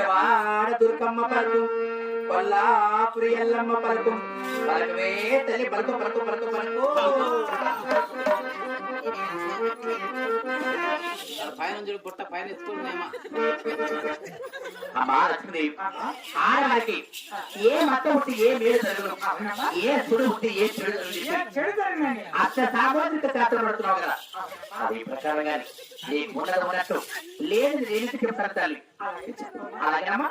విజయవాడ దుర్గమ్మ పలుకు. కొల్లాపురి ఎల్లమ్మ పలుకు. పలకవే తల్లి పలుకు పలుకు పలుకు పలుకు. పైన బుట్ట పైన ఎత్తుకున్నాయమ్మా అమ్మా లక్ష్మీదేవి ఆడవారికి ఏ మత ఉంటే ఏ మేలు జరగదు. ఏ సుడు ఉంటే ఏ చెడు జరగదు అత్త సామాజిక శాస్త్రం పడుతున్నావు కదా. అది ఉండదు ఉన్నట్టు లేదు నేను చెప్తాను అలాగే అలాగేనమ్మా?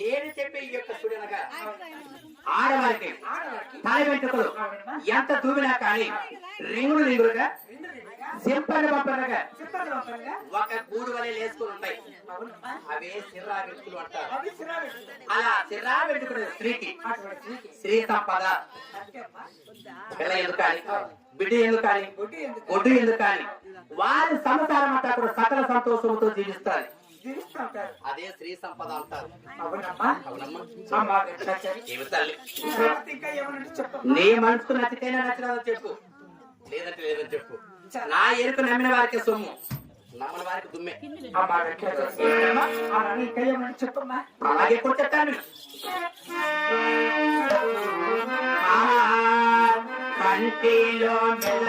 నేను చెప్పే ఈ యొక్క సుడనగా ఆడవారికి తాయి వెంట్రుకలు ఎంత దూవినా కానీ రింగులు రింగులుగా ఒక గూడు వలె లేసుకుని ఉంటాయి. అవే సిర్రా వెంట్రుకలు అంటారు. అలా సిర్రా వెంట్రుకలు స్త్రీకి స్త్రీ సంపద. పిల్ల ఎందుకు కానీ బిడ్డ ఎందుకు కానీ ఒడ్డు ఎందుకు కానీ. వారి సంసారం అంతా కూడా సకల సంతోషంతో జీవిస్తారు. అదే స్త్రీ సంపద అంటారు. నీ మనసుకు నచ్చితేనే చెప్పు. లేదంటే లేదని చెప్పు. నా ఎరుకు నమ్మిన వారికి సొమ్ము. నమ్మని వారికి దుమ్మే. చెప్పమ్మా. అలాగే కూడా చెప్తాను ఆ, కంటిలో మెల్ల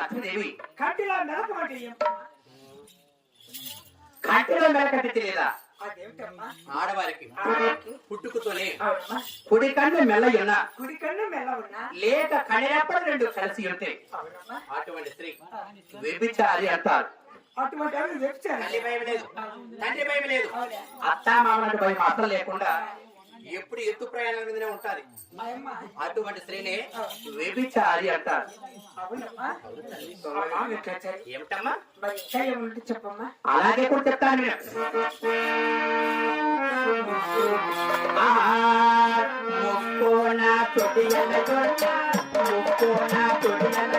లక్ష్మీదేవి కంటిలో? కంటిలో తెలియదా? ఆడవారికి? పుట్టుకతోనే కుడి కన్ను మెల్లయున్న కుడి కన్ను మెల్ల ఉన్నా? లేక కడినప్పుడు రెండు కలిసి ఉంటే అవునమ్మా. అటువంటి స్త్రీ వ్యభిచారి అంటారు. అటువంటి తల్లి భయం లేదు. తండ్రి భయం లేదు? అత్త మామలంటే భయం అసలు లేకుండా ఎప్పుడు ఎత్తు ప్రయాణాల మీదనే ఉంటది. అమ్మా. అటువంటి స్త్రీనే వ్యభిచారి అంటారు? ఏమిటమ్మా? చెప్పమ్మా. అలాగే కూడా చెప్తాను నేను. ముక్కోన తొడియల ముక్కోన తొడియల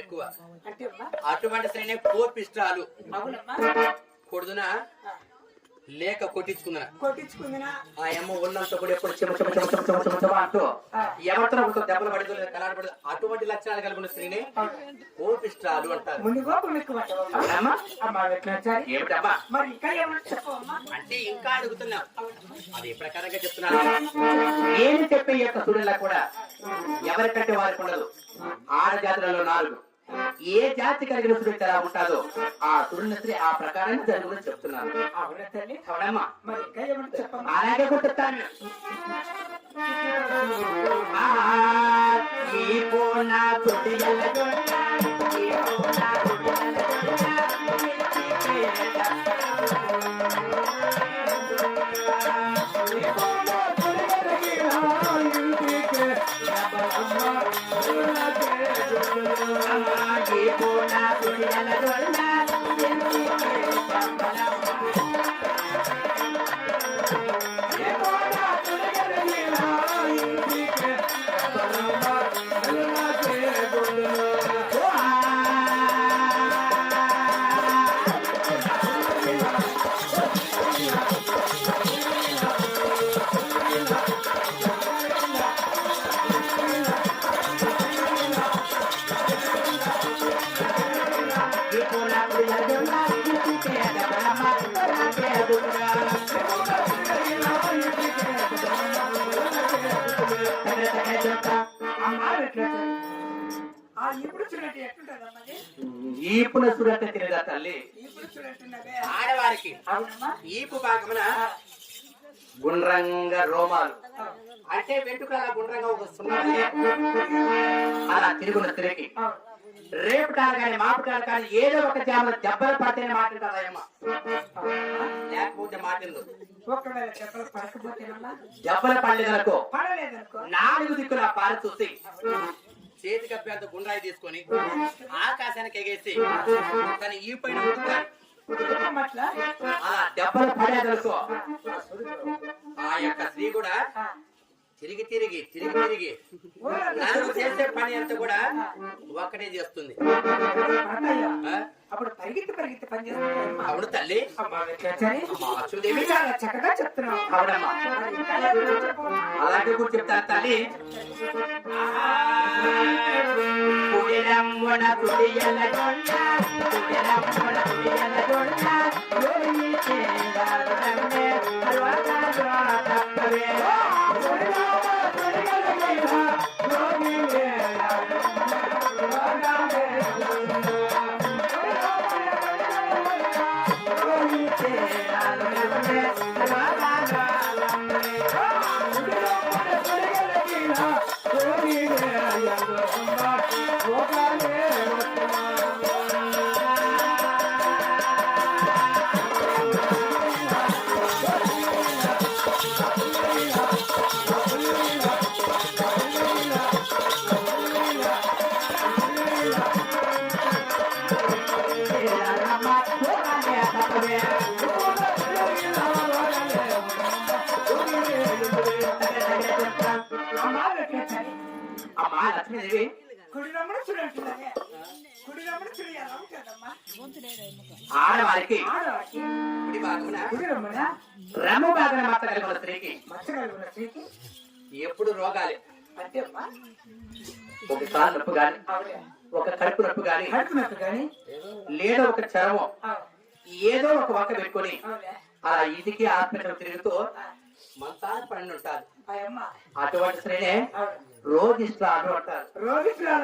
ఎక్కువ. అటువంటి స్త్రీనే కోపిష్టాలు. కొడుదునా లేక కొట్టించుకుందన? కొట్టించుకుందినా? ఆ అమ్మ ఉన్నంత కూడా ఎప్పుడు చెమ చెమ చెమ చెమ చెమ చెమ అంటూ ఎవరితో ఒకరితో దెబ్బలు పడదు కలాడ పడదు అటువంటి లక్షణాలు కలిగిన స్త్రీని కోపిష్టాలు అంటారు. ఏమిటమ్మా? అంటే ఇంకా అడుగుతున్నా. అది ప్రకారంగా చెప్తున్నాను నేను చెప్పే యొక్క సుడిలా కూడా ఎవరికంటే వారికి ఉండదు. ఆడ జాతులలో నాలుగు. ఏ జాతి కలిగిన సుడి ఎలా ఉంటుందో ఆ సుడిన స్త్రీ ఆ ప్రకారం జరుగుతుందని చెప్తున్నాను అవునమ్మా అలాగే ఈ పూర్ణ ఎల్లగొండ, ఈ పూర్ణ సుడి ఈ పూర్ణ ఈపున తెలియదా తల్లి. ఆడవారికి అవునమ్మా. ఈపు భాగమున గుండ్రంగా రోమాలు. అంటే వెంట్రుకల గుండ్రంగా అలా తిరుగున్న స్త్రీకి అవును. రేపు కాదు కానీ మాపు కాదు కానీ ఏదో ఒక జామ దెబ్బలు పడితేనే మాట్లాడదాయమ్మ అవునమ్మా. లేకపోతే పడకపోతేనమ్మా. దెబ్బలు పడలేదనుకో. పడలేదనుకో. నాలుగు దిక్కుల పారి చూసి. చేతి కప్పేంత గుండ్రాయి తీసుకొని ఆకాశానికి ఎగేసి తన ఈ పైన దెబ్బలు పడేదనుకో. ఆ యొక్క స్త్రీ కూడా తిరిగి తిరిగి తిరిగి తిరిగి నలుగు చేసే పని అంతా కూడా ఒక్కటే చేస్తుంది? అప్పుడు పరిగెత్తి పరిగెత్తి పని చేస్తాయమ్మా. అవును తల్లి చాలా చక్కగా చెప్తున్నావు అవునమ్మా? అలాగే కూడా చెప్తాను తల్లి అరవకాలో తప్పవే. ఎలా ఉంటుందమ్మా ఆడవారికి రమ భాగన మాత్రం కలిగిన స్త్రీకి. ఎప్పుడు రోగాలే? అంటే అమ్మా ఒకసారి నొప్పి గాని ఒక కడుపు నొప్పి గాని లేదా ఒక చర్మం. ఏదో ఒక వంక పెట్టుకొని అలా ఇంటికి హాస్పిటల్ తిరుగుతూ మంతాన పడి ఉంటారు. అమ్మ అటువంటి స్త్రీనే రోగిష్టాలు అంటారు.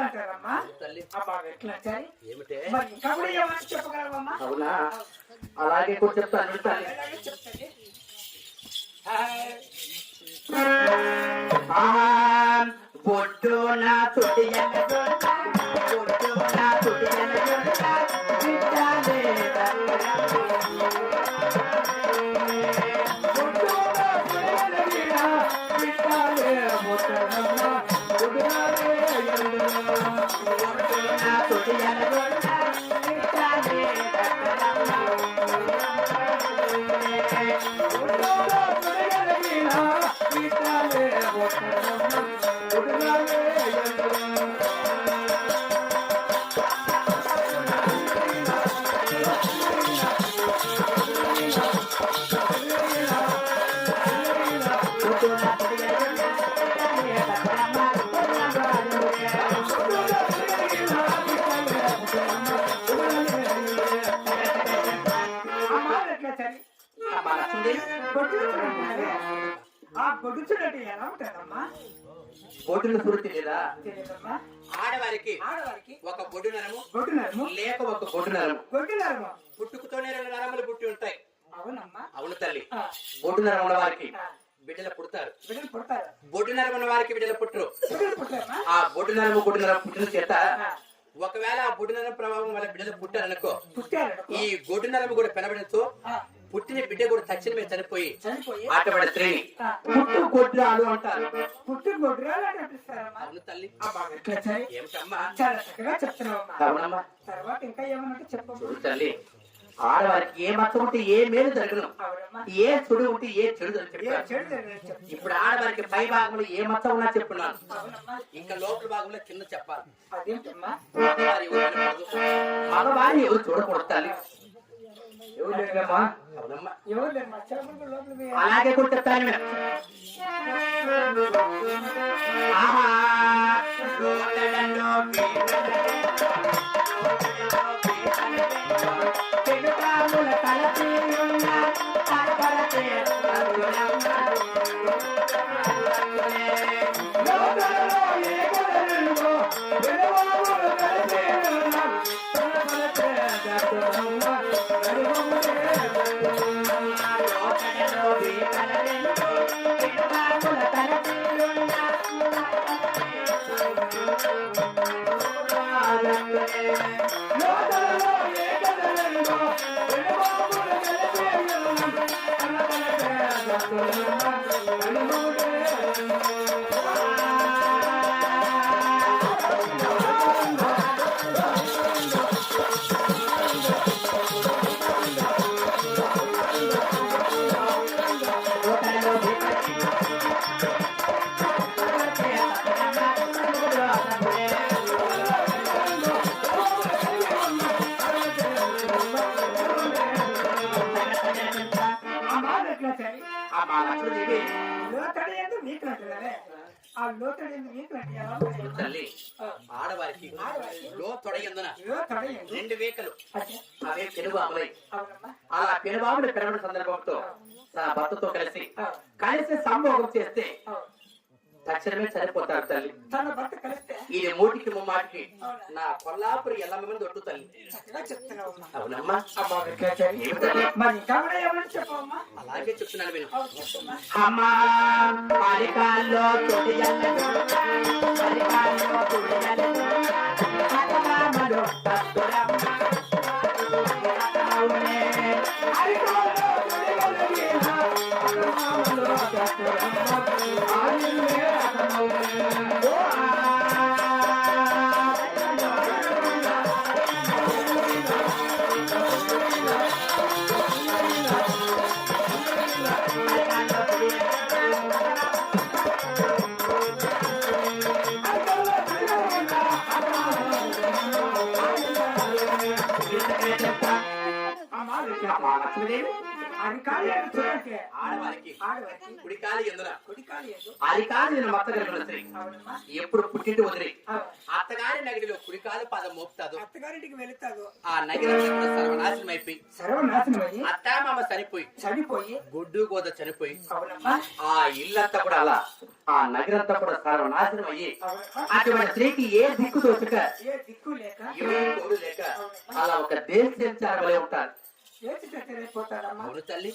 అంటారమ్మా? అవునా అలాగే కూడా చెప్తాను బొడ్డు నా తుడి బొడ్డు నా తుడి ఎల్లగొండ, ఎలా ఉంటారమ్మా లేదా? తెలియదమ్మా. ఆడవారికి ఆడవారికి ఒక బొడ్డు నరము గొడ్డు నరము. లేక ఒక బొడ్డు నరము. గొడ్డు నరము. పుట్టుకతోనే రెండు నరములు పుట్టి ఉంటాయి. అవునమ్మా. అవును తల్లి. ఆ, బొడ్డు నరం ఉన్న వారికి బిడ్డలు పుడతారు. బిడ్డలు పుడతారు. బొడ్డు నరం ఉన్న వారికి బిడ్డలు పుట్టరు. బిడ్డలు పుట్టారమ్మా. ఆ బొడ్డు నరము బొడ్డు నరం పుట్టిన చేత ఒకవేళ ఆ బొడ్డు నరం ప్రభావం వల్ల బిడ్డలు పుట్టారనుకో పుట్టారు ఈ గొడ్డు నరము కూడా పెనబడంతో ఆ, పుట్టిన బిడ్డ కూడా తక్షణమే చనిపోయి చనిపోయి ఆటపడే స్త్రీని ఆ, పుట్టు గొడ్రాలు అంటారు పుట్టి అవును తల్లి. ఏమిటమ్మా? చాలా చక్కగా తర్వాత ఇంకా ఏమన్నా ఆడవారికి ఏ మతం ఉంటే ఏ మేలు జరగను ఏ చెడు ఉంటే ఏ చెడు ఇప్పుడు ఆడవారికి పై భాగంలో ఏ మతం ఉన్నా చెప్పున్నాను ఇంకా లోపల భాగంలో కింద చెప్పాలి. మగవారి ఎవరు చూడకూడదు. తల్లి. ఎవరు లేదమ్మా అలాగే విను. ఆహా, Gracias. తల్లి. ఆడవారికి లో తొడగిందన రెండు వేకలు. అవే అవునమ్మా. అలా పెనుబాములు పెరగడం సందర్భంతో తన భర్తతో కలిసి కలిసి సంభోగం చేస్తే. తక్షణమే చనిపోతారు తల్లి. తన భర్త కలిస్తే ఇది మూటికి ముమ్మాటికి నా కొల్లాపురి ఎల్లమ్మ మీద ఒట్టు తల్లి. చక్కగా చెప్తున్నావమ్మా అవునమ్మా. అమ్మా కలిగిన స్త్రీ అవునమ్మా ఎప్పుడు పుట్టింటి వదిలి. అత్తగారి నగిడిలో కుడికాలు పాదం మోపుతాదు. అత్తగారింటికి వెళుతాదు ఆ నగిరంతా కూడా సర్వనాశనం అయిపోయి. సర్వనాశనం అత్తామామ చనిపోయి. చనిపోయి గొడ్డు గోద చనిపోయి. ఆ ఇల్లంతా కూడా అలా. ఆ నగరంతా కూడా సర్వనాశనం అయ్యి. అటువంటి స్త్రీకి ఏ దిక్కు తోచక ఏ దిక్కు లేక ఏ లేక అలా ఒక దేశాచారమలే ఉంటారు. అవును తల్లి.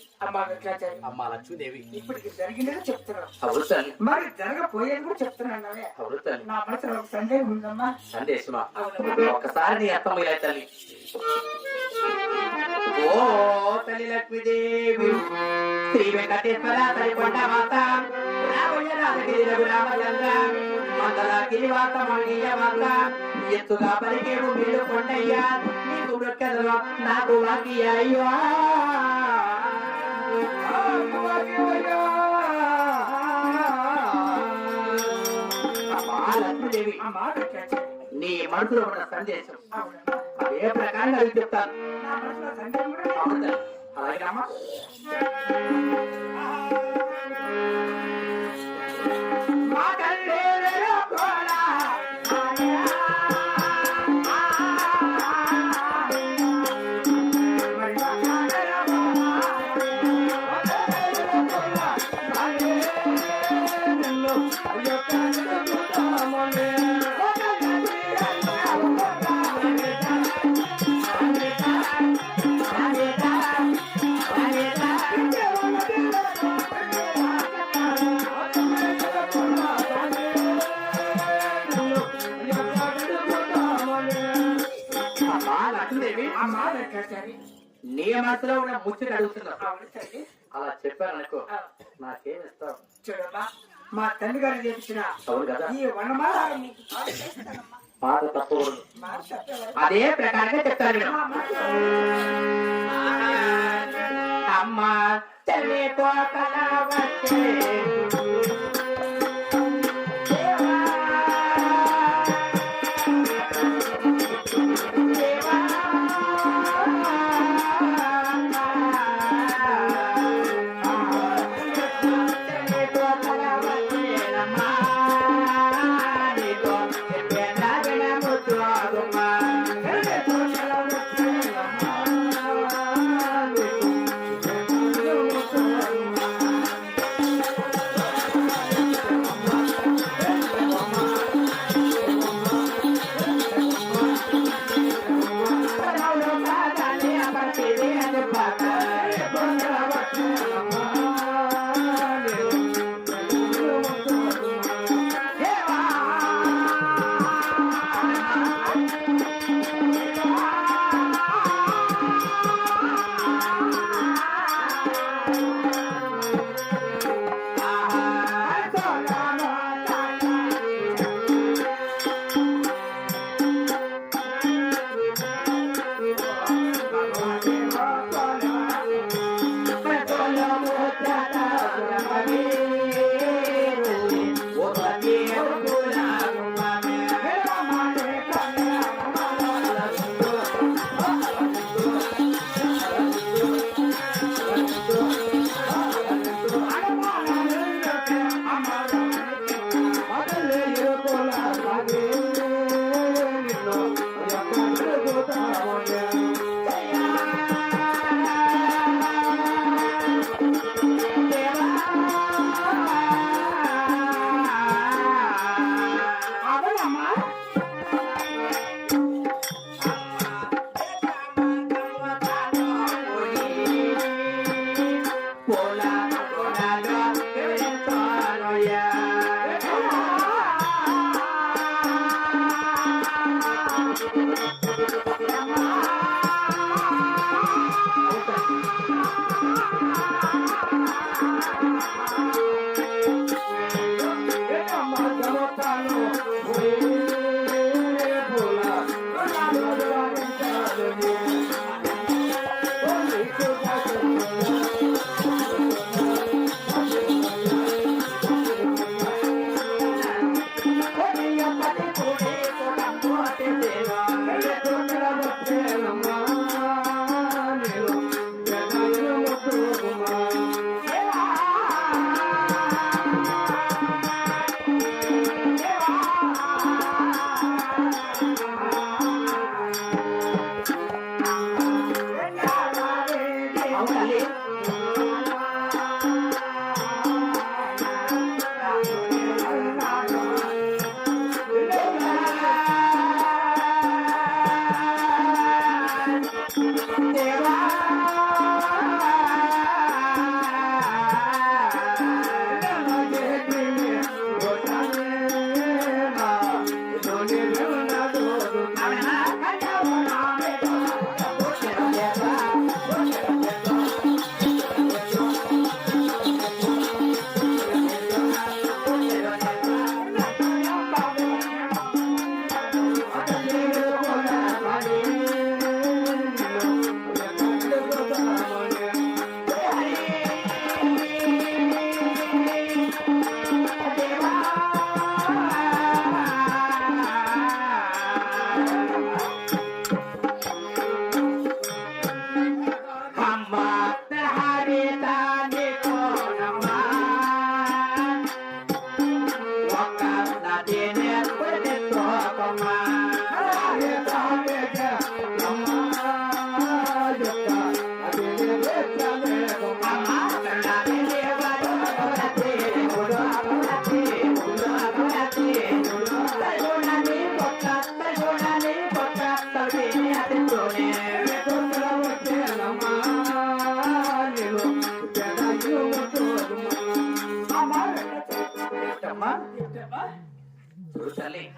అమ్మా లక్ష్మీదేవి. ఇప్పటికి జరిగిందని చెప్తున్నావు అవును తల్లి. మరి జరగపోయేది కూడా చెప్తున్నాను. అవును తల్లి. నా మనసులో ఒక సందేహం ఉందమ్మా. సందేశమా ఒక్కసారి నీ అర్థం ఇలా తల్లి. ఓ తల్లి లక్ష్మీదేవి శ్రీ వెంకటేశ్వర తల్లికొండ మాత రామయ్య రాజగిరి రఘురామచంద్ర ఎత్తుగా పలికేడు మీరు కొండయ్య. అమ్మా లక్ష్మీదేవి ఆ మాట చేశారు నీ మనసులో ఉన్న సందేశం. అదే ప్రకారంగా అడిగి చెప్తాను. అలాగే అమ్మా మా తల్లి ఉన్న ముచ్చట అలా చెప్పాను అనుకో నాకేం ఇస్తావు? చూడమ్మా మా తండ్రి గారు చేసిన ఈ వనమాల. మాట తప్పకూడదు. అదే ప్రకారంగా చెప్తాను అమ్మా తల్లి కోకల వచ్చే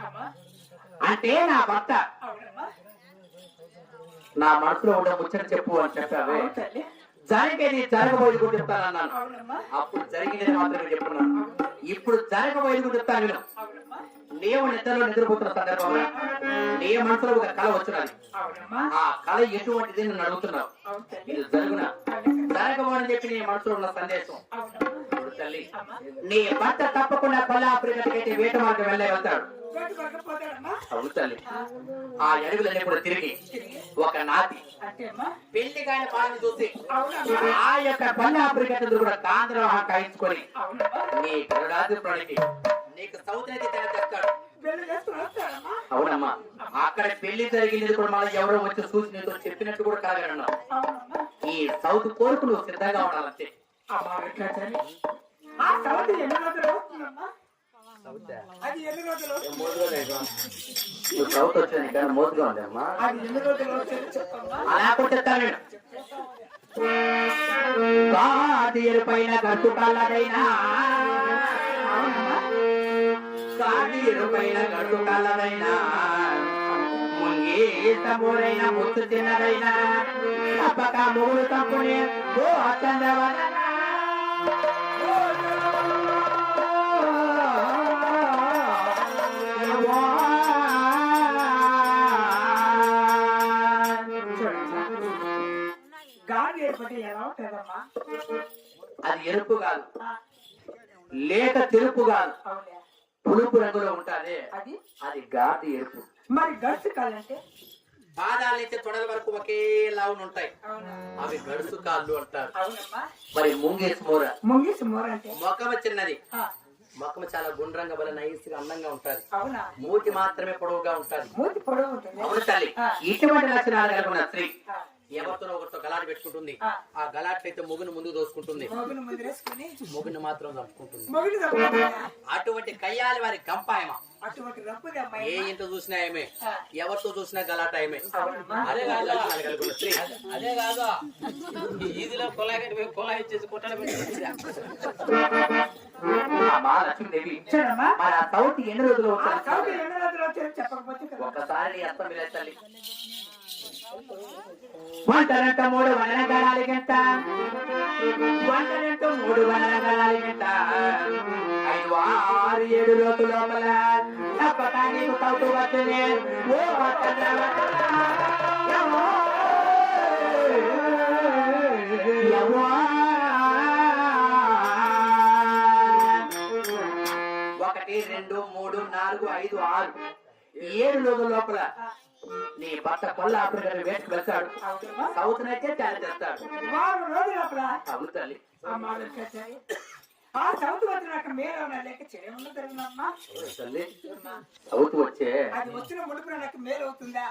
అమ్మా అంటే నా భర్త. నా మనసులో ఉండే ముచ్చట చెప్పు అని చెప్పావే. జరిగేది జరగబోయేది కూడా చెప్తానన్నాను. అప్పుడు జరిగినది మాత్రమే చెప్తున్నాను. ఇప్పుడు జరగబోయేది కూడా చెప్తాను నేను. నీవు నిద్రలో నిద్రపోతున్న సందర్భంలో నీ మనసులో ఒక కళ వచ్చినది. ఆ కళ ఎటువంటిది నన్ను అడుగుతున్నావు. ఇది జరుగునా? జరగబోని చెప్పి నీ మనసులో ఉన్న సందేశం. తల్లి నీ భర్త తప్పకుండా కొల్లాపురికైతే వేట మార్గం వెళ్ళే వెళ్తాడు అవును తల్లి. ఆ ఎరుగులన్నీ కూడా తిరిగి ఒక నాతి పెళ్ళి కాని పాలను చూసి ఆ యొక్క కొల్లాపురికైతే కూడా కాంధ్రం కాయించుకొని నీ నీ ప్రణికి నీకు సౌత్ అయితే తెస్తాడు. అవునమ్మా. అక్కడ పెళ్ళి జరిగింది కూడా మళ్ళీ ఎవరో వచ్చి చూసి నీతో చెప్పినట్టు కూడా కలగనున్నావు. ఈ సౌత్ కోరుకు నువ్వు సిద్ధంగా ఉండాలంటే ఆ సవతి ఎన్ని రోజులు అవుతుందమ్మా? అది ఎన్ని రోజులు? అవుతుంది? నువ్వు సౌత్ వచ్చాను ఇక్కడ మోసుగా ఉంది అమ్మా. అది ఎన్ని రోజులు చెప్పమ్మా? అలా కొట్టేస్తాను కాదీరు పైన గట్టు కాదీరు పైన గట్టు కల్లదైనా ముంగీతమురైన ముత్తు తిన్నదైనా తప్పక మూడు తప్పునే. ఓ చంద్రవదన అది ఎరుపు కాదు. లేక తెలుపు కాదు. పులుపు రంగులో ఉంటాదే. అది? అది గాది ఎరుపు. మరి గడుసు కాలంటే పాదాల నుంచి తొడల వరకు ఒకేలా ఉంటాయి. అవి గడుసు కాళ్ళు అంటారు. మరి ముంగేసి మూర. ముంగిసి మోర అంటే? మొక్కమ చిన్నది. మొక్కమ చాలా గుండ్రంగా బల నైస్గా అందంగా ఉంటది. మూతి మాత్రమే పొడవుగా ఉంటది. మూతి పొడవు ఉంటుంది. అవును తల్లి. ఇటువంటి లక్షణాలు కలిగిన స్త్రీ ఆ, ఎవరితో ఒకరితో గలాట పెట్టుకుంటుంది. ఆ. ఆ గలాట్లయితే ముగును ముందుకు దోసుకుంటుంది. మొగుని ముగును మాత్రం తప్పకుండా అటువంటి కయ్యాలి వారి రప్పుది ఏ ఇంట్లో చూసినా ఏమే. ఎవరితో చూసినా గలాట ఏమే? అదే కాదు అదే కాదు ఈ ఈదిలో కొలాయి కట్టి పోయి కొలాయి ఇచ్చేసి అమ్మా లక్ష్మీదేవి సౌత్ ఎన్ని రోజులు అస్తం మీద తల్లి. వంటనంట మూడు వందల గడాలి గంట వంటనంట మూడు వందల గడాలి గంట ఐదు ఆరు ఏడు రోజు లోపల. తప్పక నీకు కౌటు వచ్చనే. ఓ ఒకటి రెండు మూడు నాలుగు ఐదు ఆరు. ఏడు రోజుల లోపల. నీ భర్త కొల్లాపురి గారి వేసుకు వెళ్తాడు అవునమ్మా. సౌత్ నైతే చాలా తెస్తాడు వారం రోజులు అప్పుడు అవును తల్లి. అమ్మా ఆ సౌత్ వచ్చినాక మేలు లేక చెడేమన్నా జరిగిందమ్మా తల్లి? సౌత్ వచ్చే. అది వచ్చిన ముడుపున నాకు మేలు అవుతుందా?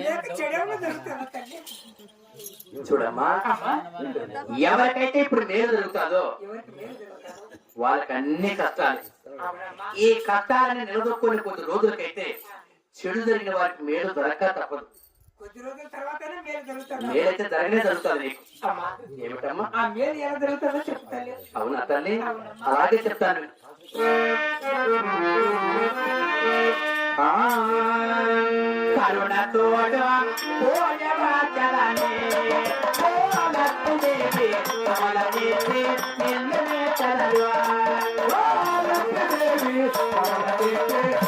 లేక చెడేమన్నా జరుగుతుందా తల్లి? చూడమ్మా. అమ్మా. ఎవరికైతే ఇప్పుడు మేలు జరుగుతుందో వాళ్ళకి అన్ని కష్టాలు. ఈ కష్టాలని నిలదొక్కుని కొద్ది రోజులకైతే చెడు జరిగిన వారికి మేలు దొరక్క తప్పదు. కొద్ది రోజుల తర్వాతనే మేలు జరుగుతుంది. మేలైతే జరగనే జరుగుతుంది నీకు. ఏమిటమ్మా? ఆ మేలు ఎలా జరుగుతుందో చెప్పు తల్లి. అవునా తల్లి? అలాగే చెప్తాను. కరుణ తోడు లక్ష్మీదేవి, కమలదేవి, లక్ష్మీదేవి, కమలదేవి,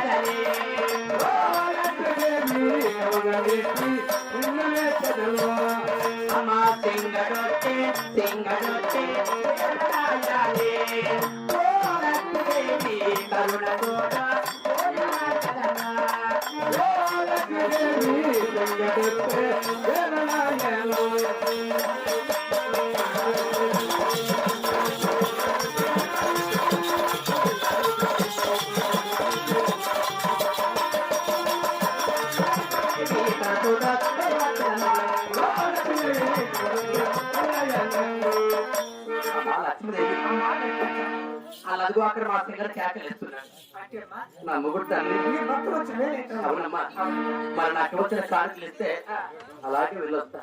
வீட்டி ಇನ್ನುವೆ ಚದುವ ಅಮ ತಿಂಗಳೊಟ್ಟೆ ತಿಂಗಳೊಟ್ಟೆ ಕಾಯಾಲೆ ದೇವಿ ಕರುಣ ದೋಡ ದೇವಿ ತಿಂಗಳೊಟ್ಟೆ అలాగో అక్కడ మా అట్టేమ్మా, నా తల్లి. అవునమ్మా. మరి నాకు వచ్చిన కానుకలు ఇస్తే అలాగే వెళ్ళొస్తా.